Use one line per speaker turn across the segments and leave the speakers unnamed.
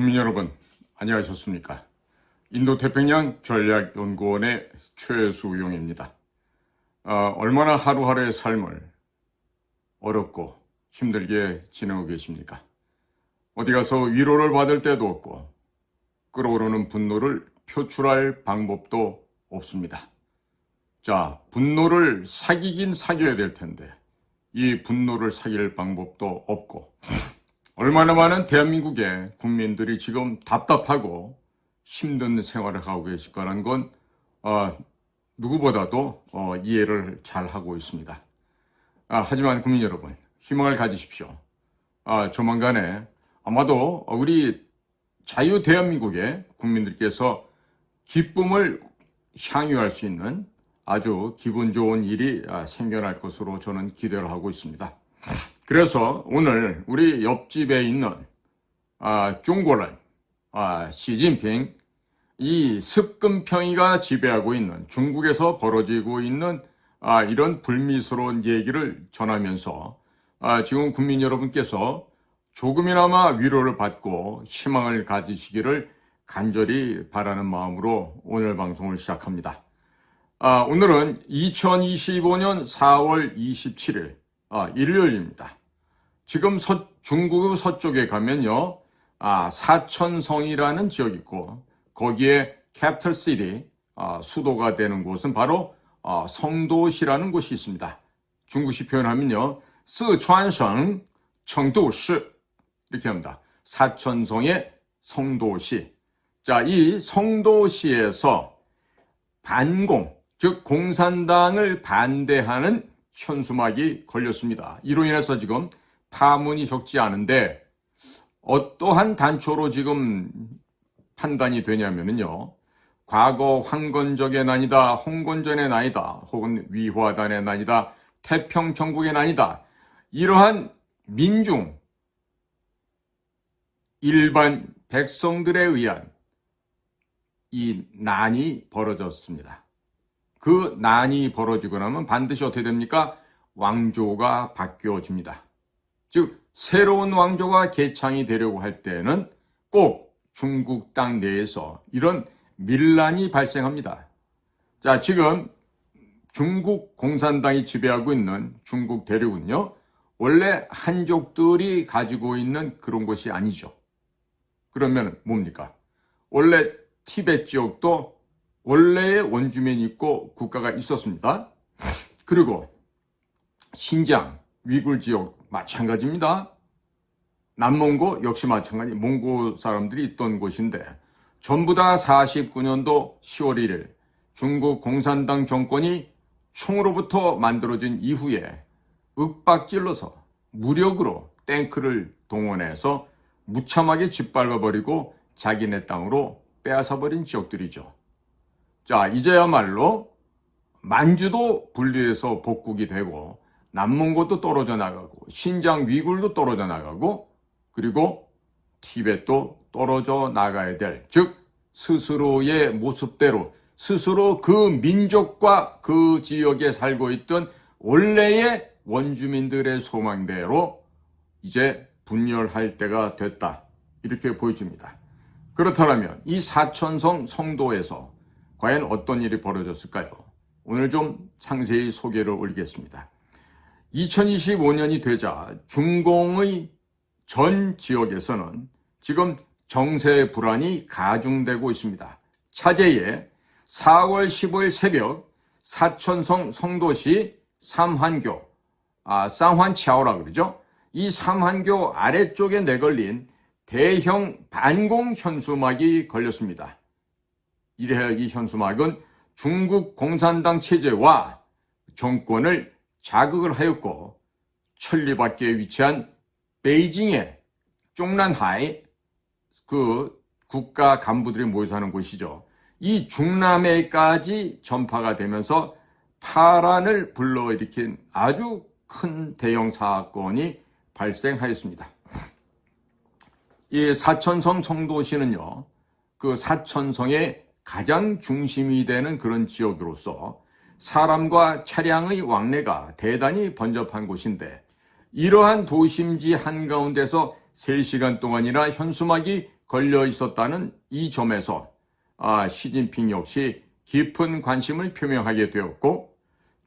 국민 여러분, 안녕하셨습니까? 인도 태평양 전략연구원의 최수용입니다. 어, 얼마나 하루하루의 삶을 어렵고 힘들게 지내고 계십니까? 어디 가서 위로를 받을 때도 없고 끓어오르는 분노를 표출할 방법도 없습니다. 자, 분노를 사귀긴 사귀어야 될 텐데 이 분노를 사귈 방법도 없고 얼마나 많은 대한민국의 국민들이 지금 답답하고 힘든 생활을 하고 계실 거라는 건 어, 누구보다도 어, 이해를 잘 하고 있습니다. 아, 하지만 국민 여러분 희망을 가지십시오. 아, 조만간에 아마도 우리 자유 대한민국의 국민들께서 기쁨을 향유할 수 있는 아주 기분 좋은 일이 아, 생겨날 것으로 저는 기대를 하고 있습니다. 그래서 오늘 우리 옆집에 있는 아, 중국은 아, 시진핑 이 습금평이가 지배하고 있는 중국에서 벌어지고 있는 아, 이런 불미스러운 얘기를 전하면서 아, 지금 국민 여러분께서 조금이나마 위로를 받고 희망을 가지시기를 간절히 바라는 마음으로 오늘 방송을 시작합니다. 아, 오늘은 2025년 4월 27일 아, 일요일입니다. 지금 서, 중국 서쪽에 가면요, 아, 사천성이라는 지역이 있고 거기에 캐피털 시티 아, 수도가 되는 곳은 바로 아, 성도시라는 곳이 있습니다. 중국식 표현하면요, 스촨성 청도시 이렇게 합니다. 사천성의 성도시. 자, 이 성도시에서 반공, 즉 공산당을 반대하는 현수막이 걸렸습니다. 이로 인해서 지금 파문이 적지 않은데 어떠한 단초로 지금 판단이 되냐면요. 과거 황건적의 난이다, 홍건전의 난이다, 혹은 위화단의 난이다, 태평천국의 난이다. 이러한 민중, 일반 백성들에 의한 이 난이 벌어졌습니다. 그 난이 벌어지고 나면 반드시 어떻게 됩니까? 왕조가 바뀌어집니다. 즉, 새로운 왕조가 개창이 되려고 할 때는 꼭 중국 땅 내에서 이런 밀란이 발생합니다. 자, 지금 중국 공산당이 지배하고 있는 중국 대륙은요, 원래 한족들이 가지고 있는 그런 곳이 아니죠. 그러면 뭡니까? 원래 티베트 지역도 원래의 원주민이 있고 국가가 있었습니다. 그리고 신장, 위굴 지역 마찬가지입니다. 남몽고 역시 마찬가지 몽고 사람들이 있던 곳인데 전부 다 49년도 10월 1일 중국 공산당 정권이 총으로부터 만들어진 이후에 윽박질러서 무력으로 탱크를 동원해서 무참하게 짓밟아버리고 자기네 땅으로 빼앗아버린 지역들이죠. 자, 이제야말로 만주도 분리해서 복국이 되고 남몽고도 떨어져 나가고 신장 위굴도 떨어져 나가고 그리고 티벳도 떨어져 나가야 될, 즉 스스로의 모습대로 스스로 그 민족과 그 지역에 살고 있던 원래의 원주민들의 소망대로 이제 분열할 때가 됐다. 이렇게 보여집니다. 그렇다면 이 사천성 성도에서 과연 어떤 일이 벌어졌을까요? 오늘 좀 상세히 소개를 올리겠습니다. 2025년이 되자 중공의 전 지역에서는 지금 정세 불안이 가중되고 있습니다. 차제에 4월 15일 새벽 사천성 성도시 삼환교, 아, 쌍환치아오라 그러죠? 이 삼환교 아래쪽에 내걸린 대형 반공 현수막이 걸렸습니다. 이래야 이 현수막은 중국 공산당 체제와 정권을 자극을 하였고 천리밖에 위치한 베이징의 중난하이 그 국가 간부들이 모여 사는 곳이죠. 이 중남에까지 전파가 되면서 파란을 불러일으킨 아주 큰 대형 사건이 발생하였습니다. 이 사천성 성도시는요, 그 사천성의 가장 중심이 되는 그런 지역으로서 사람과 차량의 왕래가 대단히 번잡한 곳인데 이러한 도심지 한가운데서 3시간 동안이나 현수막이 걸려 있었다는 이 점에서 아, 시진핑 역시 깊은 관심을 표명하게 되었고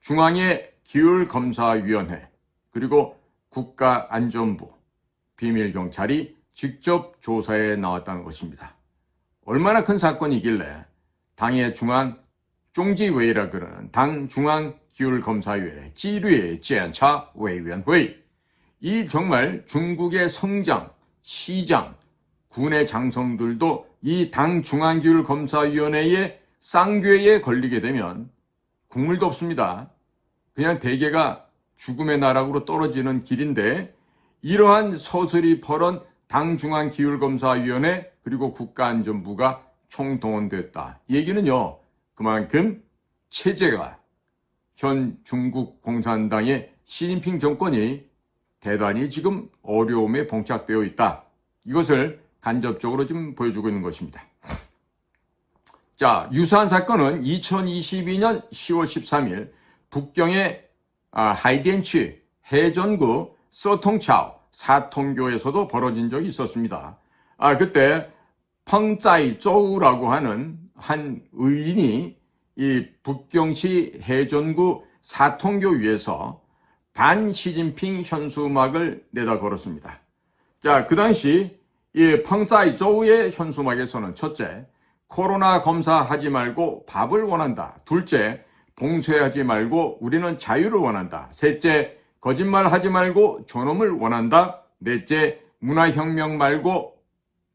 중앙의 기율검사위원회 그리고 국가안전부 비밀경찰이 직접 조사에 나왔다는 것입니다. 얼마나 큰 사건이길래 당의 중앙 종지회의라 그러는 당 중앙 기율검사위원회 지류의 지안차 외위원회 이 정말 중국의 성장, 시장, 군의 장성들도 이 당 중앙기율검사위원회의 쌍괴에 걸리게 되면 국물도 없습니다. 그냥 대개가 죽음의 나락으로 떨어지는 길인데 이러한 서슬이 벌은 당 중앙기율검사위원회 그리고 국가안전부가 총동원됐다. 얘기는요. 그만큼 체제가 현 중국 공산당의 시진핑 정권이 대단히 지금 어려움에 봉착되어 있다. 이것을 간접적으로 지금 보여주고 있는 것입니다. 자, 유사한 사건은 2022년 10월 13일 북경의 아, 하이덴치 해전구 서통차오 사통교에서도 벌어진 적이 있었습니다. 아, 그때 펑짜이조우라고 하는 한 의인이 이 북경시 해전구 사통교 위에서 반 시진핑 현수막을 내다 걸었습니다. 자, 그 당시 이 펑짜이조우의 현수막에서는 첫째, 코로나 검사하지 말고 밥을 원한다. 둘째, 봉쇄하지 말고 우리는 자유를 원한다. 셋째, 거짓말하지 말고 존엄을 원한다. 넷째, 문화혁명 말고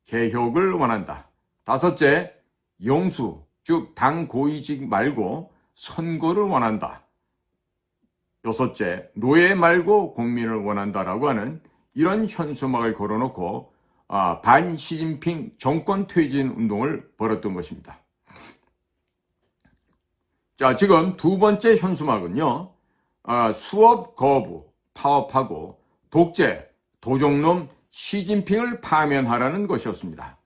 개혁을 원한다. 다섯째, 용수, 즉 당 고위직 말고 선거를 원한다. 여섯째, 노예 말고 국민을 원한다라고 하는 이런 현수막을 걸어놓고 아, 반 시진핑 정권 퇴진 운동을 벌였던 것입니다. 자, 지금 두 번째 현수막은요, 아, 수업 거부, 파업하고 독재, 도적놈 시진핑을 파면하라는 것이었습니다.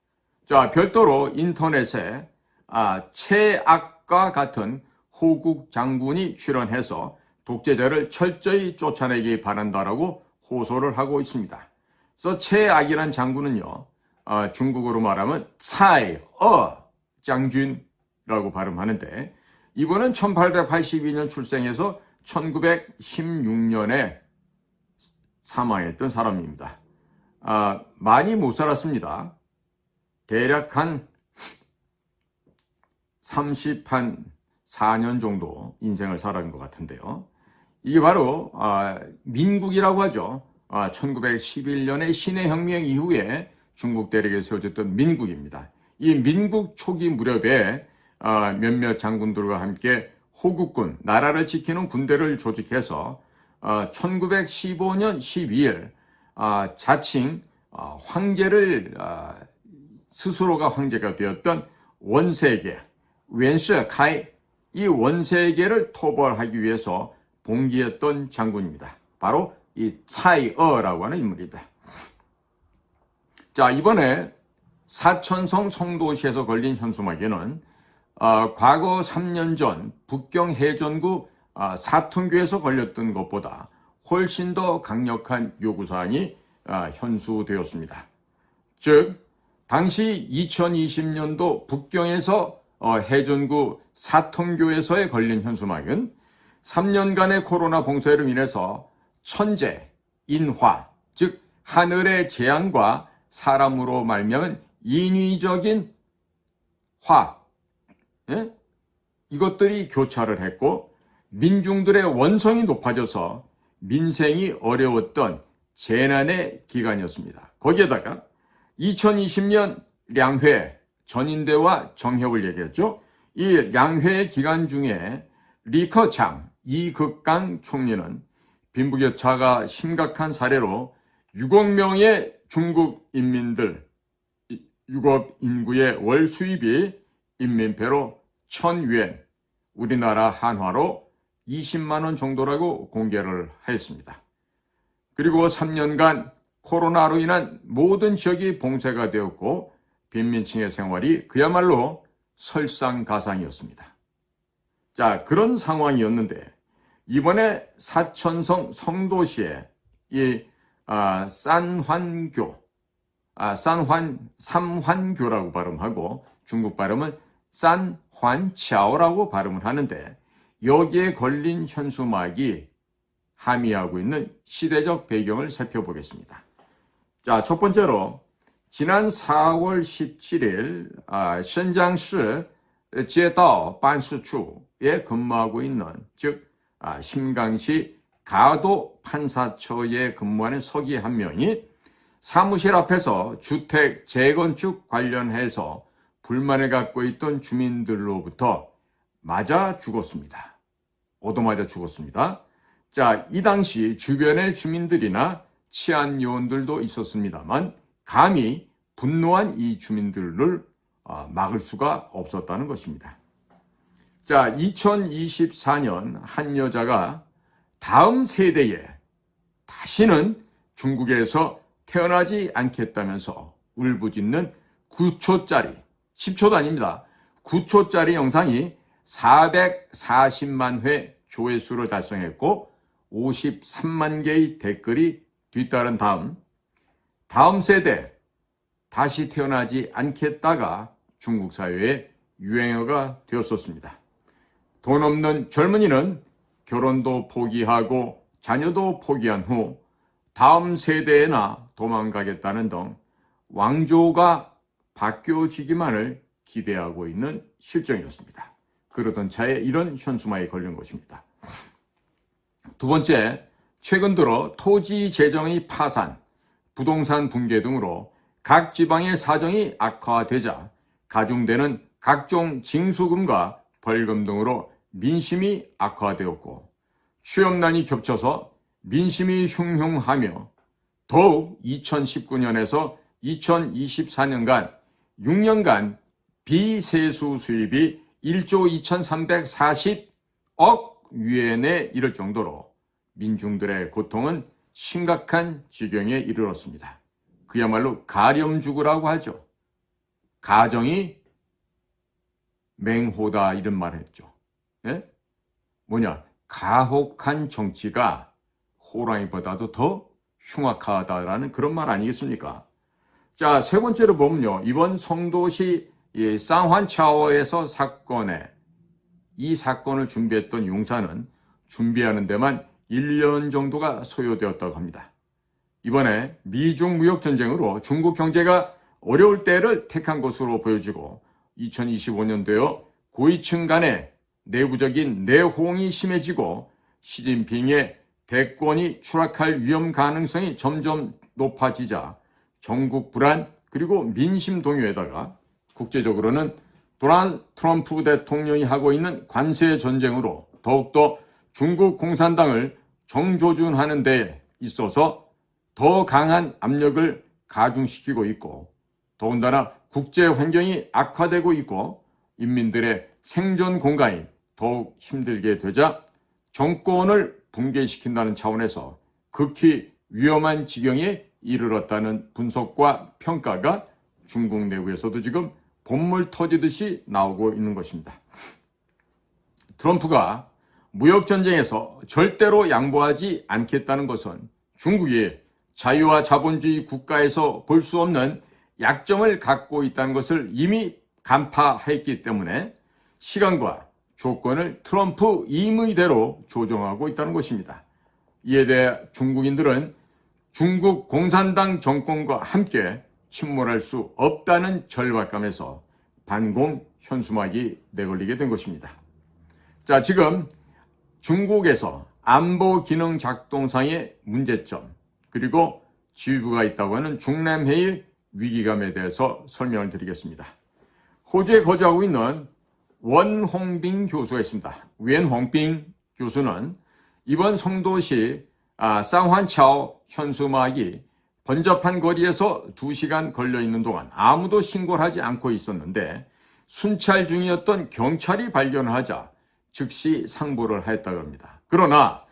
자, 별도로 인터넷에 아, 최악과 같은 호국 장군이 출연해서 독재자를 철저히 쫓아내기 바란다라고 호소를 하고 있습니다. 그래서 최악이란 장군은요, 어, 중국어로 말하면 차이, 어, 장군이라고 발음하는데, 이분은 1882년 출생해서 1916년에 사망했던 사람입니다. 아, 많이 못 살았습니다. 대략 한 30한 4년 정도 인생을 살아간 것 같은데요. 이게 바로 아, 민국이라고 하죠. 1911년의 아, 신해혁명 이후에 중국 대륙에 세워졌던 민국입니다. 이 민국 초기 무렵에 아, 몇몇 장군들과 함께 호국군, 나라를 지키는 군대를 조직해서 1915년 12일 자칭 황제를 스스로가 황제가 되었던 원세계, 웬스 카이 이 원세계를 토벌하기 위해서 봉기했던 장군입니다. 바로 이 차이어라고 하는 인물입니다. 자, 이번에 사천성 성도시에서 걸린 현수막에는 어, 과거 3년 전 북경 해전구 어, 사통교에서 걸렸던 것보다 훨씬 더 강력한 요구사항이 어, 현수되었습니다. 즉, 당시 2020년도 북경에서 어, 해전구 사통교에서에 걸린 현수막은 3년간의 코로나 봉쇄로 인해서 천재, 인화, 즉 하늘의 재앙과 사람으로 말미암은 인위적인 화, 예? 이것들이 교차를 했고 민중들의 원성이 높아져서 민생이 어려웠던 재난의 기간이었습니다. 거기에다가 2020년 량회 전인대와 정협을 얘기했죠. 이 량회 기간 중에 리커창 이극강 총리는 빈부격차가 심각한 사례로 6억 명의 중국 인민들, 6억 인구의 월 수입이 인민폐로 1000유엔, 우리나라 한화로 20만 원 정도라고 공개를 하였습니다. 그리고 3년간 코로나로 인한 모든 지역이 봉쇄가 되었고 빈민층의 생활이 그야말로 설상가상이었습니다. 자, 그런 상황이었는데 이번에 사천성 성도시에 이 아, 산환교 아, 산환 삼환교라고 발음하고 중국 발음은 산환차오라고 발음을 하는데 여기에 걸린 현수막이 함의하고 있는 시대적 배경을 살펴보겠습니다. 자, 첫 번째로 지난 4월 17일 아, 신장시 제다 반수추에 근무하고 있는 즉 아, 심강시 가도 판사처에 근무하는 서기 한 명이 사무실 앞에서 주택 재건축 관련해서 불만을 갖고 있던 주민들로부터 맞아 죽었습니다. 얻어맞아 죽었습니다. 자, 이 당시 주변의 주민들이나 치안 요원들도 있었습니다만 감히 분노한 이 주민들을 아, 막을 수가 없었다는 것입니다. 자, 2024년 한 여자가 다음 세대에 다시는 중국에서 태어나지 않겠다면서 울부짖는 9초짜리, 10초도 아닙니다. 9초짜리 영상이 440만 회 조회수를 달성했고 53만 개의 댓글이 뒤따른 다음 다음 세대 다시 태어나지 않겠다가 중국 사회의 유행어가 되었었습니다. 돈 없는 젊은이는 결혼도 포기하고 자녀도 포기한 후 다음 세대에나 도망가겠다는 등 왕조가 바뀌어지기만을 기대하고 있는 실정이었습니다. 그러던 차에 이런 현수막이 걸린 것입니다. 두 번째, 최근 들어 토지 재정의 파산, 부동산 붕괴 등으로 각 지방의 사정이 악화되자 가중되는 각종 징수금과 벌금 등으로 민심이 악화되었고 취업난이 겹쳐서 민심이 흉흉하며 더욱 2019년에서 2024년간 6년간 비세수 수입이 1조 2340억 위엔에 이를 정도로 민중들의 고통은 심각한 지경에 이르렀습니다. 그야말로 가렴주구라고 하죠. 가정이 맹호다 이런 말을 했죠. 예? 뭐냐 가혹한 정치가 호랑이보다도 더 흉악하다라는 그런 말 아니겠습니까? 자, 세 번째로 보면요. 이번 성도시 쌍환차워에서 사건에 이 사건을 준비했던 용사는 준비하는 데만 1년 정도가 소요되었다고 합니다. 이번에 미중 무역 전쟁으로 중국 경제가 어려울 때를 택한 것으로 보여지고 2025년도에 고위층 간의 내부적인 내홍이 심해지고 시진핑의 대권이 추락할 위험 가능성이 점점 높아지자 전국 불안 그리고 민심 동요에다가 국제적으로는 도널드 트럼프 대통령이 하고 있는 관세 전쟁으로 더욱더 중국 공산당을 정조준하는 데 있어서 더 강한 압력을 가중시키고 있고 더군다나 국제 환경이 악화되고 있고 인민들의 생존 공간이 더욱 힘들게 되자 정권을 붕괴시킨다는 차원에서 극히 위험한 지경에 이르렀다는 분석과 평가가 중국 내부에서도 지금 본물 터지듯이 나오고 있는 것입니다. 트럼프가 무역전쟁에서 절대로 양보하지 않겠다는 것은 중국이 자유와 자본주의 국가에서 볼 수 없는 약점을 갖고 있다는 것을 이미 간파했기 때문에 시간과 조건을 트럼프 임의대로 조정하고 있다는 것입니다. 이에 대해 중국인들은 중국 공산당 정권과 함께 침몰할 수 없다는 절박감에서 반공 현수막이 내걸리게 된 것입니다. 자, 지금 중국에서 안보 기능 작동상의 문제점, 그리고 지휘부가 있다고 하는 중남회의 위기감에 대해서 설명을 드리겠습니다. 호주에 거주하고 있는 원홍빙 교수가 있습니다. 웬홍빙 교수는 이번 성도시 아, 쌍환차오 현수막이 번잡한 거리에서 2시간 걸려 있는 동안 아무도 신고를 하지 않고 있었는데 순찰 중이었던 경찰이 발견하자 즉시 상보를 하였다고 합니다. 그러나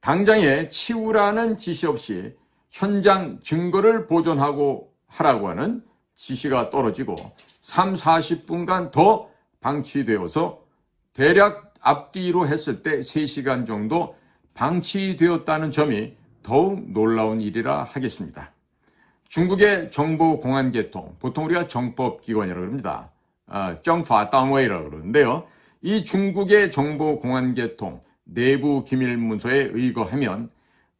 당장에 치우라는 지시 없이 현장 증거를 보존하고 하라고 하는 지시가 떨어지고 3, 40분간 더 방치되어서 대략 앞뒤로 했을 때 3시간 정도 방치되었다는 점이 더욱 놀라운 일이라 하겠습니다. 중국의 정보공안계통, 보통 우리가 정법기관이라고 합니다. 아, 정파당웨이라고 그러는데요. 이 중국의 정보 공안계통 내부 기밀 문서에 의거하면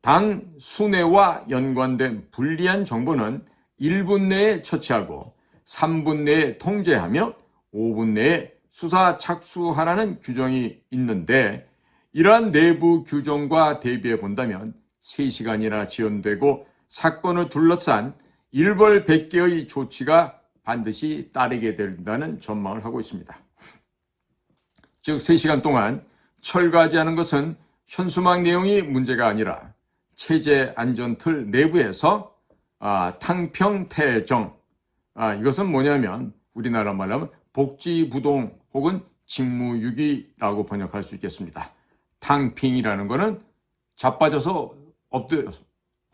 당 순회와 연관된 불리한 정보는 1분 내에 처치하고 3분 내에 통제하며 5분 내에 수사 착수하라는 규정이 있는데 이러한 내부 규정과 대비해 본다면 3시간이나 지연되고 사건을 둘러싼 일벌백계의 조치가 반드시 따르게 된다는 전망을 하고 있습니다. 즉 3시간 동안 철거하지 않은 것은 현수막 내용이 문제가 아니라 체제 안전 틀 내부에서 아, 탕평태정 아, 이것은 뭐냐면 우리나라 말로 하면 복지부동 혹은 직무유기라고 번역할 수 있겠습니다. 탕핑이라는 것은 자빠져서 엎드려서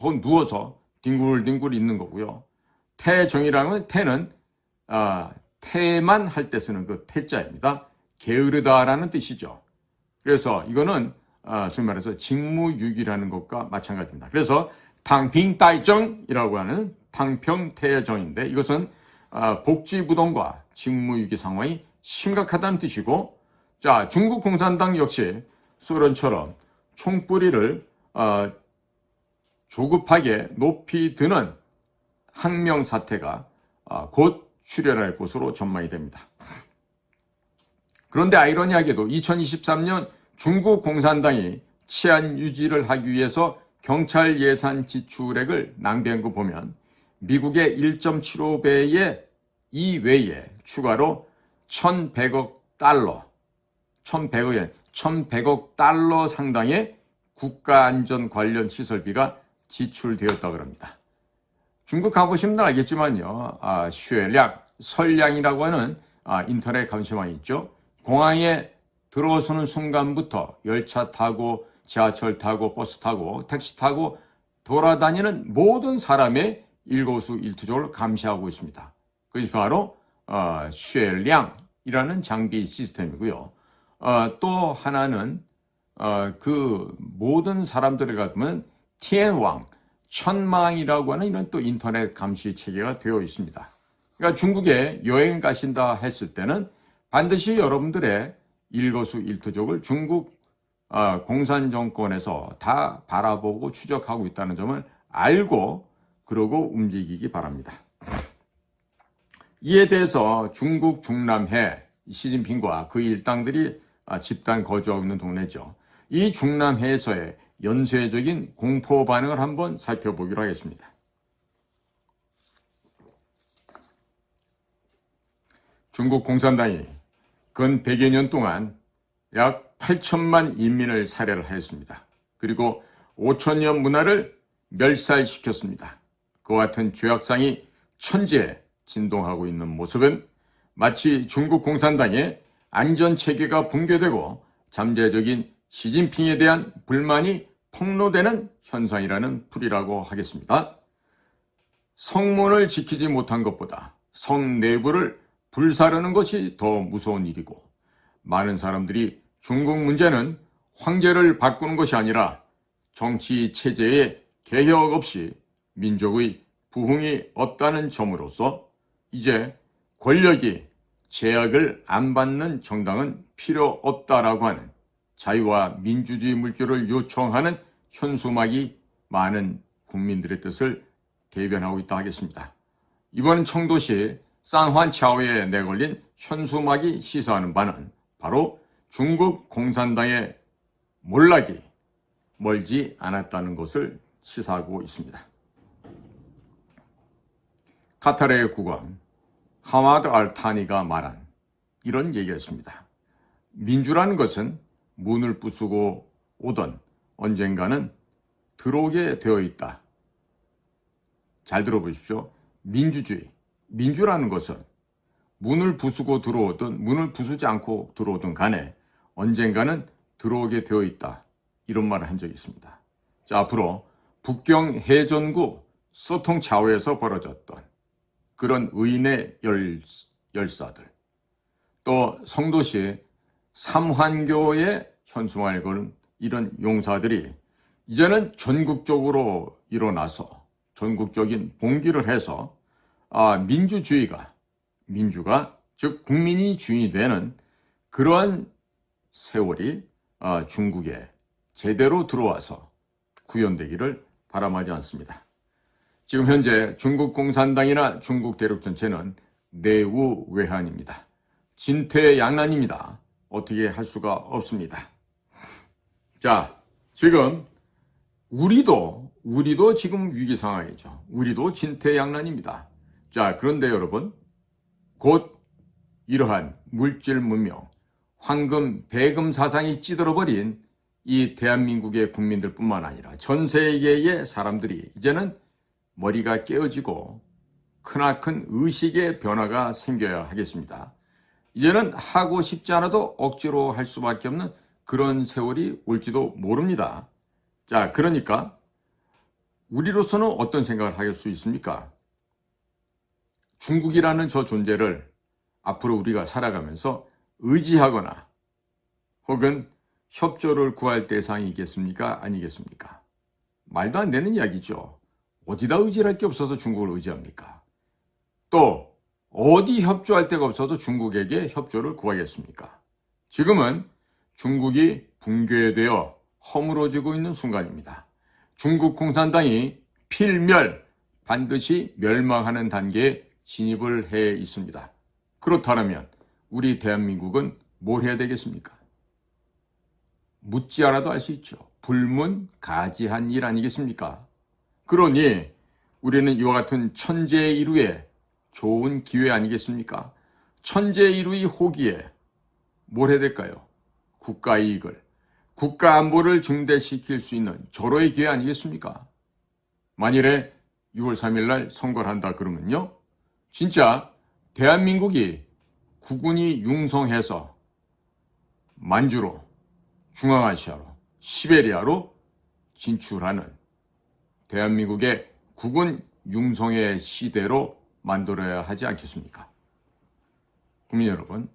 혹은 누워서 뒹굴뒹굴 있는 거고요. 태정이라는 건 태는 아, 태만 할 때 쓰는 그 태자입니다. 게으르다라는 뜻이죠. 그래서 이거는 아, 소위 말해서 직무유기라는 것과 마찬가지입니다. 그래서 탕핑따이정이라고 하는 탕평태정인데 이것은 아, 복지부동과 직무유기 상황이 심각하다는 뜻이고 자 중국 공산당 역시 소련처럼 총뿌리를 아, 조급하게 높이 드는 항명 사태가 아, 곧 출현할 것으로 전망이 됩니다. 그런데 아이러니하게도 2023년 중국 공산당이 치안 유지를 하기 위해서 경찰 예산 지출액을 낭비한 거 보면 미국의 1.75배의 이외에 추가로 1,100억 달러, 1,100억 엔, 1,100억 달러 상당의 국가 안전 관련 시설비가 지출되었다고 합니다. 중국 가보시면 알겠지만요. 아, 쉐량, 설량이라고 하는 아, 인터넷 감시망이 있죠. 공항에 들어서는 순간부터 열차 타고 지하철 타고 버스 타고 택시 타고 돌아다니는 모든 사람의 일거수일투족을 감시하고 있습니다. 그것이 바로 어, 쉐량이라는 장비 시스템이고요. 어, 또 하나는 어, 그 모든 사람들을 갖으면 티엔왕, 천망이라고 하는 이런 또 인터넷 감시 체계가 되어 있습니다. 그러니까 중국에 여행 가신다 했을 때는 반드시 여러분들의 일거수일투족을 중국 어, 공산 정권에서 다 바라보고 추적하고 있다는 점을 알고 그러고 움직이기 바랍니다. 이에 대해서 중국 중남해 시진핑과 그 일당들이 아, 집단 거주하고 있는 동네죠. 이 중남해에서의 연쇄적인 공포 반응을 한번 살펴보기로 하겠습니다. 중국 공산당이 근 100여 년 동안 약 8천만 인민을 살해를 하였습니다. 그리고 5천년 문화를 멸살시켰습니다. 그와 같은 죄악상이 천지에 진동하고 있는 모습은 마치 중국 공산당의 안전체계가 붕괴되고 잠재적인 시진핑에 대한 불만이 폭로되는 현상이라는 풀이라고 하겠습니다. 성문을 지키지 못한 것보다 성 내부를 불사르는 것이 더 무서운 일이고 많은 사람들이 중국 문제는 황제를 바꾸는 것이 아니라 정치 체제의 개혁 없이 민족의 부흥이 없다는 점으로서 이제 권력이 제약을 안 받는 정당은 필요 없다라고 하는 자유와 민주주의 물결을 요청하는 현수막이 많은 국민들의 뜻을 대변하고 있다 하겠습니다. 이번 청도시 산환차오에 내걸린 현수막이 시사하는 바는 바로 중국 공산당의 몰락이 멀지 않았다는 것을 시사하고 있습니다. 카타르의 국왕 하마드 알타니가 말한 이런 얘기였습니다. 민주라는 것은 문을 부수고 오던 언젠가는 들어오게 되어 있다. 잘 들어보십시오. 민주주의. 민주라는 것은 문을 부수고 들어오든 문을 부수지 않고 들어오든 간에 언젠가는 들어오게 되어 있다. 이런 말을 한 적이 있습니다. 자, 앞으로 북경 해전구 소통차오에서 벌어졌던 그런 의인의 열, 열사들, 또 성도시 삼환교의 현수막을 거는 이런 용사들이 이제는 전국적으로 일어나서 전국적인 봉기를 해서 아, 민주주의가 민주가 즉 국민이 주인이 되는 그러한 세월이 아, 중국에 제대로 들어와서 구현되기를 바람하지 않습니다. 지금 현재 중국 공산당이나 중국 대륙 전체는 내우 외환입니다. 진퇴 양난입니다. 어떻게 할 수가 없습니다. 자, 지금 우리도 우리도 지금 위기 상황이죠. 우리도 진퇴 양난입니다. 자, 그런데 여러분 곧 이러한 물질 문명, 황금, 배금 사상이 찌들어버린 이 대한민국의 국민들 뿐만 아니라 전 세계의 사람들이 이제는 머리가 깨어지고 크나큰 의식의 변화가 생겨야 하겠습니다. 이제는 하고 싶지 않아도 억지로 할 수밖에 없는 그런 세월이 올지도 모릅니다. 자, 그러니까 우리로서는 어떤 생각을 할 수 있습니까? 중국이라는 저 존재를 앞으로 우리가 살아가면서 의지하거나 혹은 협조를 구할 대상이겠습니까? 아니겠습니까? 말도 안 되는 이야기죠. 어디다 의지할 게 없어서 중국을 의지합니까? 또 어디 협조할 데가 없어서 중국에게 협조를 구하겠습니까? 지금은 중국이 붕괴되어 허물어지고 있는 순간입니다. 중국 공산당이 필멸, 반드시 멸망하는 단계에 진입을 해 있습니다. 그렇다면 우리 대한민국은 뭘 해야 되겠습니까? 묻지 않아도 알 수 있죠. 불문가지한 일 아니겠습니까? 그러니 우리는 이와 같은 천재이루의 좋은 기회 아니겠습니까? 천재이루의 호기에 뭘 해야 될까요? 국가 이익을, 국가 안보를 증대시킬 수 있는 절호의 기회 아니겠습니까? 만일에 6월 3일 날 선거를 한다 그러면요. 진짜 대한민국이 국군이 융성해서 만주로, 중앙아시아로, 시베리아로 진출하는 대한민국의 국군 융성의 시대로 만들어야 하지 않겠습니까? 국민 여러분,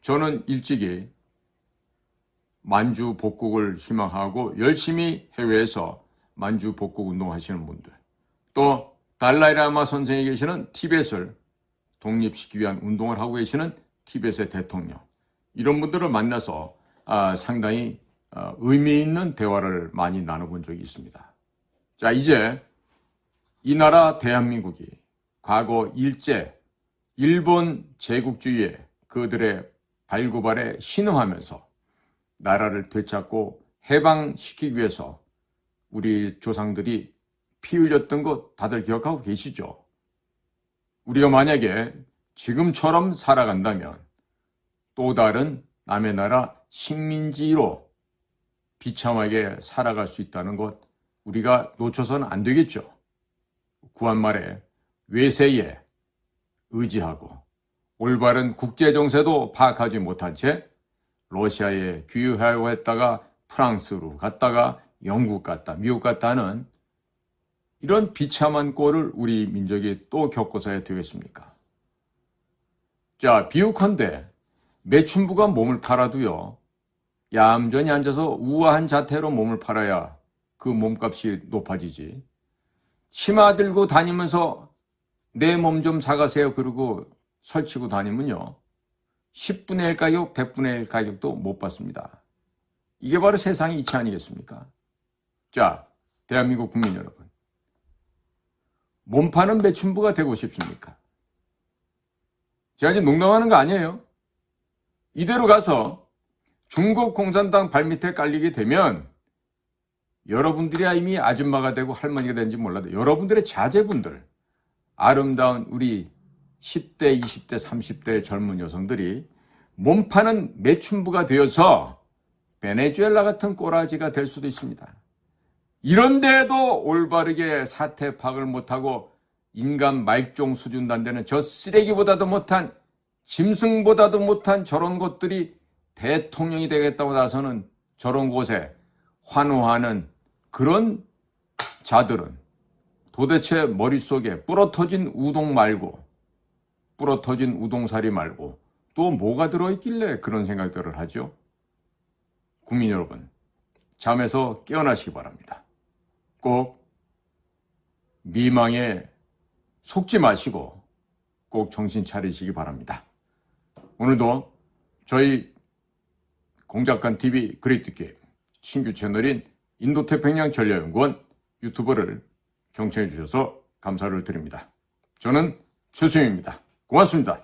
저는 일찍이 만주 복국을 희망하고 열심히 해외에서 만주 복국 운동하시는 분들, 또 달라이라마 선생이 계시는 티벳을 독립시키기 위한 운동을 하고 계시는 티벳의 대통령, 이런 분들을 만나서 아, 상당히 어, 의미 있는 대화를 많이 나눠본 적이 있습니다. 자, 이제 이 나라 대한민국이 과거 일제, 일본 제국주의에 그들의 발구발에 신음하면서 나라를 되찾고 해방시키기 위해서 우리 조상들이 피 흘렸던 것 다들 기억하고 계시죠? 우리가 만약에 지금처럼 살아간다면 또 다른 남의 나라 식민지로 비참하게 살아갈 수 있다는 것 우리가 놓쳐서는 안 되겠죠. 구한말에 외세에 의지하고 올바른 국제 정세도 파악하지 못한 채 러시아에 귀유하려고 했다가 프랑스로 갔다가 영국 갔다 미국 갔다 하는 이런 비참한 꼴을 우리 민족이 또 겪어서야 되겠습니까? 자, 비유컨대 매춘부가 몸을 팔아도요. 얌전히 앉아서 우아한 자태로 몸을 팔아야 그 몸값이 높아지지. 치마 들고 다니면서 내 몸 좀 사가세요. 그러고 설치고 다니면요. 10분의 1 가격, 100분의 1 가격도 못 받습니다. 이게 바로 세상의 이치 아니겠습니까? 자, 대한민국 국민 여러분. 몸 파는 매춘부가 되고 싶습니까? 제가 이제 농담하는 거 아니에요. 이대로 가서 중국 공산당 발밑에 깔리게 되면 여러분들이 이미 아줌마가 되고 할머니가 되는지 몰라도 여러분들의 자제분들, 아름다운 우리 10대, 20대, 30대 젊은 여성들이 몸 파는 매춘부가 되어서 베네수엘라 같은 꼬라지가 될 수도 있습니다. 이런데도 올바르게 사태 파악을 못하고 인간 말종 수준 단되는 저 쓰레기보다도 못한 짐승보다도 못한 저런 것들이 대통령이 되겠다고 나서는 저런 곳에 환호하는 그런 자들은 도대체 머릿속에 뿌러터진 우동 말고 뿌러터진 우동사리 말고 또 뭐가 들어있길래 그런 생각들을 하죠? 국민 여러분, 잠에서 깨어나시기 바랍니다. 꼭 미망에 속지 마시고 꼭 정신 차리시기 바랍니다. 오늘도 저희 공작관 TV 그레이트 게임 신규 채널인 인도태평양 전략연구원 유튜버를 경청해 주셔서 감사를 드립니다. 저는 최수영입니다. 고맙습니다.